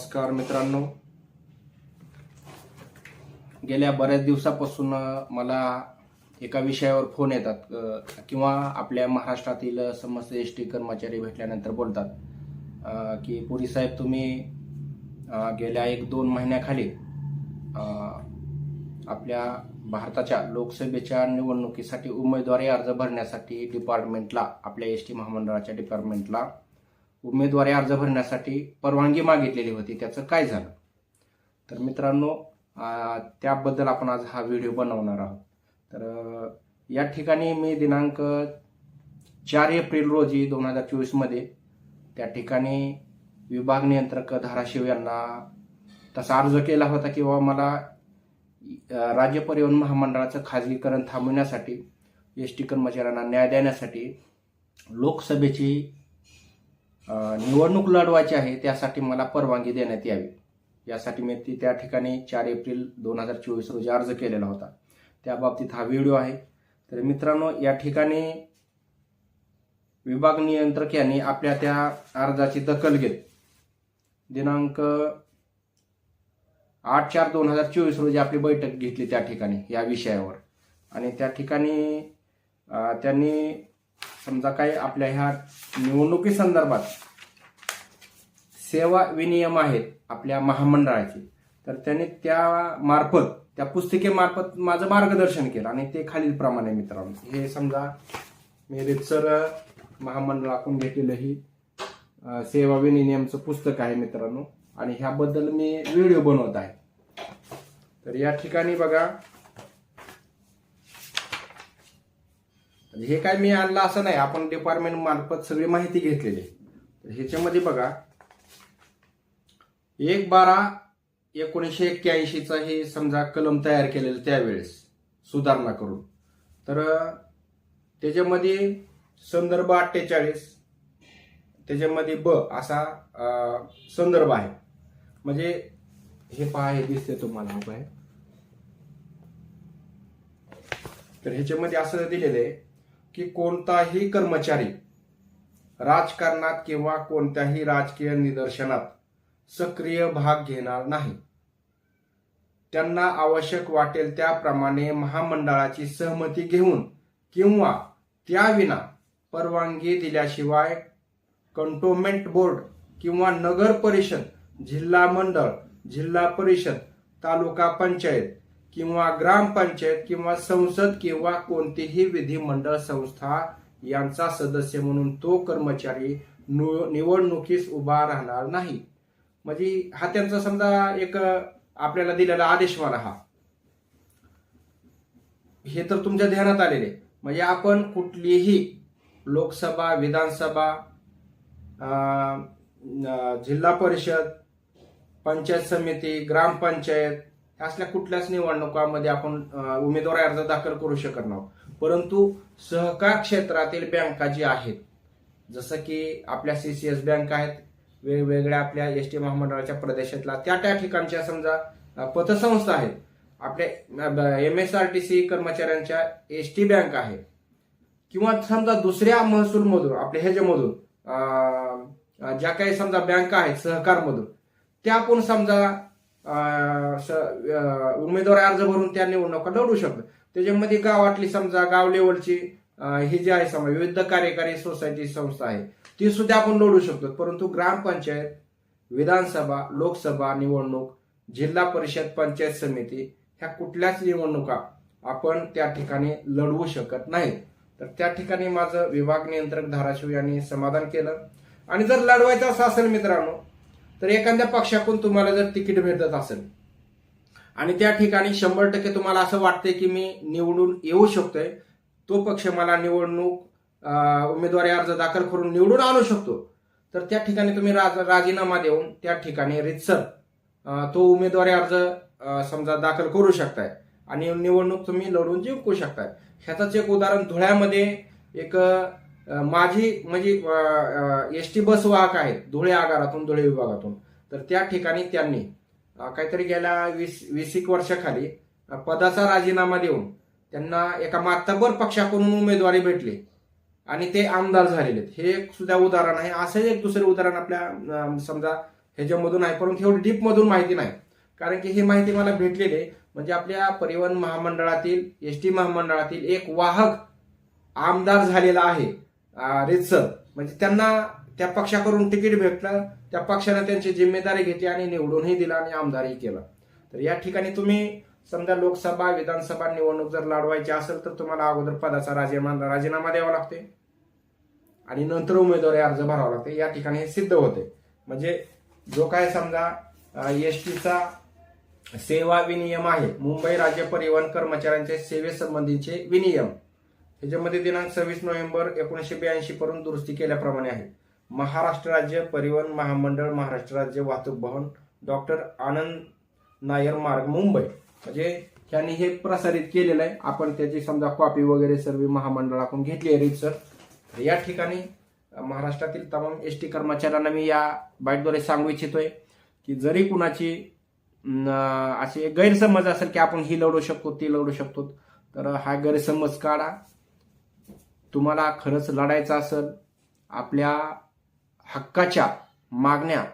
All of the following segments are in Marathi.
नमस्कार मित्रांनो. गेल्या बऱ्याच दिवसापासून मला एका विषयावर फोन येतात. किंवा आपल्या महाराष्ट्रातील समस्त एस टी कर्मचारी भेटल्यानंतर बोलतात. की पुरी साहेब तुम्ही गेल्या एक दोन महिन्याखाली आपल्या भारताच्या लोकसभेच्या निवडणुकीसाठी उमेदवारी अर्ज भरण्यासाठी डिपार्टमेंटला आपल्या एस टी महामंडळाच्या डिपार्टमेंटला उमेदवारी अर्ज भरण्यासाठी परवानगी मागितलेली होती. त्याचं काय झालं? तर मित्रांनो त्याबद्दल आपण आज हा व्हिडिओ बनवणार आहोत. तर या ठिकाणी मी दिनांक चार एप्रिल रोजी दोन हजार चोवीसमध्ये त्या ठिकाणी विभाग नियंत्रक धाराशिव यांना तसा अर्ज केला होता किंवा मला राज्य परिवहन महामंडळाचं खाजगीकरण थांबवण्यासाठी एस टी कर्मचाऱ्यांना न्याय देण्यासाठी लोकसभेची निवडणूक लढवायची आहे त्यासाठी मला परवानगी देण्यात यावी. यासाठी मी ती त्या ठिकाणी चार एप्रिल दोन हजार चोवीस रोजी अर्ज केलेला होता. त्या बाबतीत हा व्हिडिओ आहे. तर मित्रांनो या ठिकाणी विभाग नियंत्रक यांनी आपल्या त्या अर्जाची दखल घेत दिनांक आठ चार दोन हजार चोवीस रोजी आपली बैठक घेतली त्या ठिकाणी या विषयावर. आणि त्या ठिकाणी त्यांनी समजा काय आपल्या ह्या निवडणुकी संदर्भात सेवा विनियम आहेत आपल्या महामंडळाचे तर त्याने त्या मार्फत त्या पुस्तिकेमार्फत माझं मार्गदर्शन केलं आणि ते खालीलप्रमाणे मित्रांनो. हे समजा मी रितसर महामंडळाकडून घेतलेलं ही सेवा विनियमचं पुस्तक आहे मित्रांनो. आणि ह्याबद्दल मी व्हिडिओ बनवत आहे. तर या ठिकाणी बघा हे काय मी आणलं असं नाही. आपण डिपार्टमेंट मार्फत सगळी माहिती घेतलेली आहे. तर ह्याच्यामध्ये बघा एक बारा एकोणीसशे एक्क्याऐंशीचा हे समजा कलम तयार केलेलं त्यावेळेस सुधारणा करून. तर त्याच्यामध्ये संदर्भ अठ्ठेचाळीस त्याच्यामध्ये ब असा संदर्भ आहे. म्हणजे हे पहा हे दिसते तुम्हाला हो, उपाय आहे तर ह्याच्यामध्ये असं दिलेलं आहे. की कोणताही कर्मचारी राजकारणात किंवा कोणत्याही राजकीय निदर्शनात सक्रिय भाग घेणार नाही. त्यांना आवश्यक वाटेल त्याप्रमाणे महामंडळाची सहमती घेऊन किंवा त्याविना परवानगी दिल्याशिवाय कंटोन्मेंट बोर्ड किंवा नगर परिषद जिल्हा मंडळ जिल्हा परिषद तालुका पंचायत किंवा ग्रामपंचायत किंवा संसद किंवा कोणतीही विधिमंडळ संस्था यांचा सदस्य म्हणून तो कर्मचारी निवडणुकीस उभा राहणार नाही म्हणजे हा त्यांचा समजा एक आपल्याला दिलेला आदेश मला हा हे तर तुमच्या ध्यानात आलेले आहे. म्हणजे आपण कुठलीही लोकसभा विधानसभा जिल्हा परिषद पंचायत समिती ग्रामपंचायत असल्या कुठल्याच निवडणुकामध्ये आपण उमेदवारी अर्ज दाखल करू शकत नाही परंतु सहकार क्षेत्रातील बँका जी आहेत जसं की आपल्या सीसीएस बँक आहेत वेगवेगळ्या आपल्या एस टी महामंडळाच्या प्रदेशातला त्या त्या ठिकाणच्या समजा पतसंस्था आहेत. आपल्या M S R T C कर्मचाऱ्यांच्या एस टी बँक आहे. किंवा समजा दुसऱ्या महसूलमधून आपल्या ह्याच्यामधून ज्या काही समजा बँका आहेत सहकारमधून त्या पण समजा उमेदवार अर्ज भरून त्या निवडणुका लढू शकतात त्याच्यामध्ये गावातली समजा गाव लेवलची हे ही जी आहे समजा विविध कार्यकारी सोसायटी संस्था आहे ती सुद्धा आपण लढू शकतो. परंतु ग्रामपंचायत विधानसभा लोकसभा निवडणूक जिल्हा परिषद पंचायत समिती ह्या कुठल्याच निवडणुका आपण त्या ठिकाणी लढवू शकत नाही तर त्या ठिकाणी माझं विभाग नियंत्रक धाराशिव यांनी समाधान केलं. आणि जर लढवायचं असं असेल मित्रांनो तर एखाद्या पक्षाकडून तुम्हाला जर तिकीट भेटत असेल आणि त्या ठिकाणी शंभर टक्के तुम्हाला असं वाटतंय की मी निवडून येऊ शकतोय तो पक्ष मला निवडणूक उमेदवारी अर्ज दाखल करून निवडून आणू शकतो. तर त्या ठिकाणी तुम्ही राज राजीनामा देऊन त्या ठिकाणी रितसर तो उमेदवारी अर्ज समजा दाखल करू शकताय आणि निवडणूक तुम्ही लढून जिंकू शकताय. ह्याचंच एक उदाहरण धुळ्यामध्ये एक माझी म्हणजे एस टी बस वाहक आहेत धुळे आगारातून धुळे विभागातून. तर त्या ठिकाणी त्यांनी काहीतरी गेल्या वीस वीस एक वर्षाखाली पदाचा राजीनामा देऊन त्यांना एका मातबर पक्षाकडून उमेदवारी भेटली आणि ते आमदार झालेले आहेत. हे एक सुद्धा उदाहरण आहे. असं एक दुसरे उदाहरण आपल्या समजा ह्याच्यामधून आहे परंतु एवढी डीपमधून माहिती नाही. कारण की ही माहिती मला भेटलेली आहे. म्हणजे आपल्या परिवहन महामंडळातील एस टी महामंडळातील एक वाहक आमदार झालेला आहे. रितसर. म्हणजे त्यांना त्या पक्षाकडून तिकीट भेटलं त्या पक्षाने त्यांची जिम्मेदारी घेतली आणि निवडूनही दिला आणि आमदारही केला. तर या ठिकाणी तुम्ही समजा लोकसभा विधानसभा निवडणूक जर लढवायची असेल तर तुम्हाला अगोदर पदाचा राजीनामा राजीनामा द्यावा लागते. आणि नंतर उमेदवारी अर्ज भरावा लागते. या ठिकाणी हे सिद्ध होते. म्हणजे जो काय समजा एस टीचा सेवा विनियम आहे मुंबई राज्य परिवहन कर्मचाऱ्यांच्या सेवेसंबंधीचे विनियम. ह्याच्यामध्ये दिनांक सव्वीस नोव्हेंबर एकोणीसशे ब्याऐंशी पर्यंत दुरुस्ती केल्याप्रमाणे आहे. महाराष्ट्र राज्य परिवहन महामंडळ महाराष्ट्र राज्य वाहतूक भवन डॉक्टर आनंद नायर मार्ग मुंबई. म्हणजे त्यांनी हे प्रसारित केलेलं आहे. आपण त्याची समजा कॉपी वगैरे सर्व महामंडळाकडून घेतली आहे रितसर या ठिकाणी महाराष्ट्रातील तमाम एस टी कर्मचाऱ्यांना मी या बाईटद्वारे सांगू इच्छितोय की जरी कुणाची असे गैरसमज असेल की आपण ही लढू शकतो ती लढू शकतो तर हा गैरसमज काढा. तुम्हाला खरंच लढायचं असेल आपल्या हक्काच्या मागण्या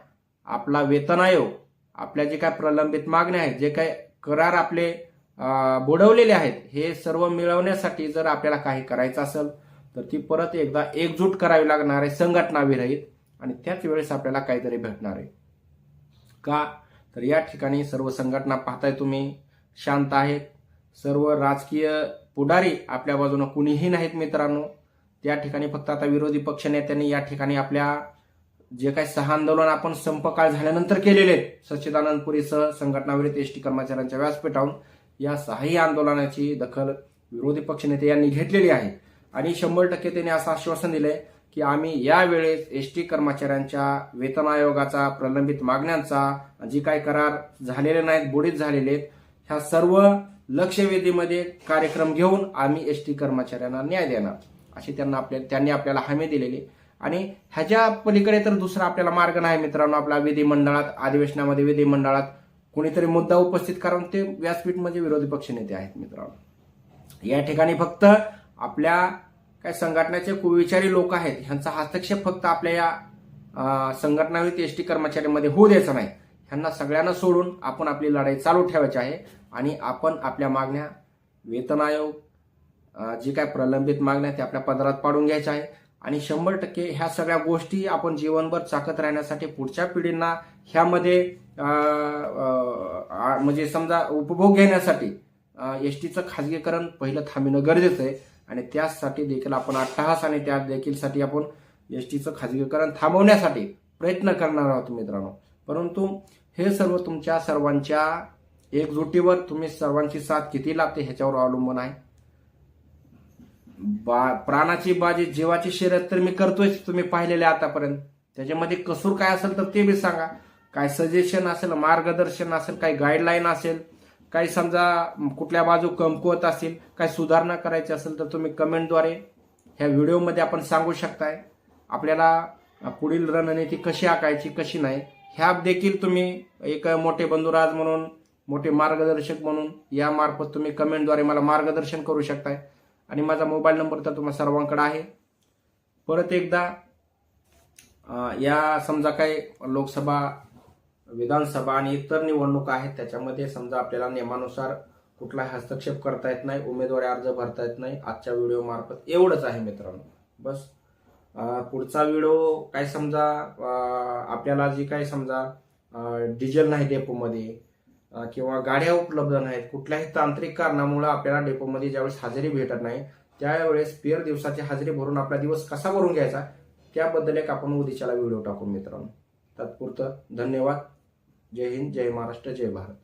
आपला वेतन आयोग आपल्या जे काय प्रलंबित मागण्या आहेत जे काय करार आपले बुडवलेले आहेत हे सर्व मिळवण्यासाठी जर आपल्याला काही करायचं असेल तर ती परत एकदा एकजूट करावी लागणार आहे संघटना विरहित आणि त्याच वेळेस आपल्याला काहीतरी भेटणार आहे. का? तर या ठिकाणी सर्व संघटना पाहताय तुम्ही शांत आहेत. सर्व राजकीय पुढारी आपल्या बाजूनं कुणीही नाहीत मित्रांनो. त्या ठिकाणी फक्त आता विरोधी पक्षनेत्यांनी या ठिकाणी आपल्या जे काही सहा आंदोलन आपण संपकाळ झाल्यानंतर केलेले आहेत सच्चिदानंद पुरीसह संघटनाविरहित एस टी कर्मचाऱ्यांच्या व्यासपीठावरून या सहाही आंदोलनाची दखल विरोधी पक्षनेते यांनी घेतलेली आहे. आणि शंभर टक्के त्यांनी असं आश्वासन दिलंय की आम्ही यावेळेस एस टी कर्मचाऱ्यांच्या वेतन आयोगाचा प्रलंबित मागण्यांचा जी काही करार झालेले नाहीत बुडीत झालेले आहेत ह्या सर्व लक्षवेधीमध्ये कार्यक्रम घेऊन आम्ही एस टी कर्मचाऱ्यांना न्याय देणार. अशी त्यांना आपल्या त्यांनी आपल्याला हमी दिलेली. आणि ह्याच्या पलीकडे तर दुसरा आपल्याला मार्ग नाही मित्रांनो. आपल्या विधिमंडळात अधिवेशनामध्ये विधिमंडळात कुणीतरी मुद्दा उपस्थित करून ते व्यासपीठ म्हणजे विरोधी पक्ष नेते आहेत मित्रांनो. या ठिकाणी फक्त आपल्या काय संघटनेचे कुविचारी लोक आहेत. ह्यांचा हस्तक्षेप फक्त आपल्या या संघटनावित एस टी कर्मचाऱ्यांमध्ये होऊ द्यायचा नाही. ह्यांना सगळ्यांना सोडून आपण आपली लढाई चालू ठेवायची आहे. आणि आपण आपल्या मागण्या वेतन आयोग जी काय प्रलंबित मागण्या त्या आपल्या पदरात पाडून घ्यायच्या आहे. आणि शंभर टक्के ह्या सगळ्या गोष्टी आपण जीवनभर चाकत राहण्यासाठी पुढच्या पिढींना ह्यामध्ये आ- म्हणजे समजा उपभोग घेण्यासाठी एस टीचं खाजगीकरण पहिलं थांबणं गरजेचं आहे. आणि त्यासाठी देखील आपण अट्टहास आणि त्या देखीलसाठी आपण एस टीचं खाजगीकरण थांबवण्यासाठी प्रयत्न करणार आहोत मित्रांनो. परंतु हे सर्व तुमच्या सर्वांच्या एकजुटीवर तुम्ही सर्वांची साथ किती लागते ह्याच्यावर अवलंबून आहे? बा प्राणाची बाजी जीवाची शर्यत तर मी करतोय तुम्ही पाहिलेले आतापर्यंत. त्याच्यामध्ये कसूर काय असेल तर ते बी सांगा. काय सजेशन असेल मार्गदर्शन असेल काही गाईडलाईन असेल काही समजा कुठल्या बाजू कमकुवत असेल काही सुधारणा करायची असेल तर तुम्ही कमेंटद्वारे ह्या व्हिडिओमध्ये आपण सांगू शकताय. आपल्याला पुढील रणनीती कशी आखायची कशी नाही ह्या देखील तुम्ही एक मोठे बंधुराज म्हणून मोठे मार्गदर्शक म्हणून या मार्फत तुम्ही कमेंटद्वारे मला मार्गदर्शन करू शकताय. आणि माझा मोबाईल नंबर तर तुम्हाला सर्वांकडे आहे. परत एकदा या समजा काही लोकसभा विधानसभा आणि इतर निवडणुका आहेत त्याच्यामध्ये समजा आपल्याला नियमानुसार कुठलाही हस्तक्षेप करता येत नाही उमेदवारी अर्ज भरता येत नाही. आजच्या व्हिडिओ मार्फत एवढंच आहे मित्रांनो. बस. पुढचा व्हिडिओ काय समजा आपल्याला जी काय समजा डिझेल नाही डेपोमध्ये किंवा गाड्या उपलब्ध नाहीत कुठल्याही तांत्रिक कारणामुळे आपल्याला डेपोमध्ये ज्यावेळेस हजेरी भेटत नाही त्यावेळेस पेर दिवसाची हजेरी भरून आपला दिवस कसा भरून घ्यायचा त्याबद्दल एक आपण उद्याच्याला व्हिडिओ टाकू मित्रांनो. तात्पुरतं धन्यवाद. जय हिंद जय महाराष्ट्र जय भारत.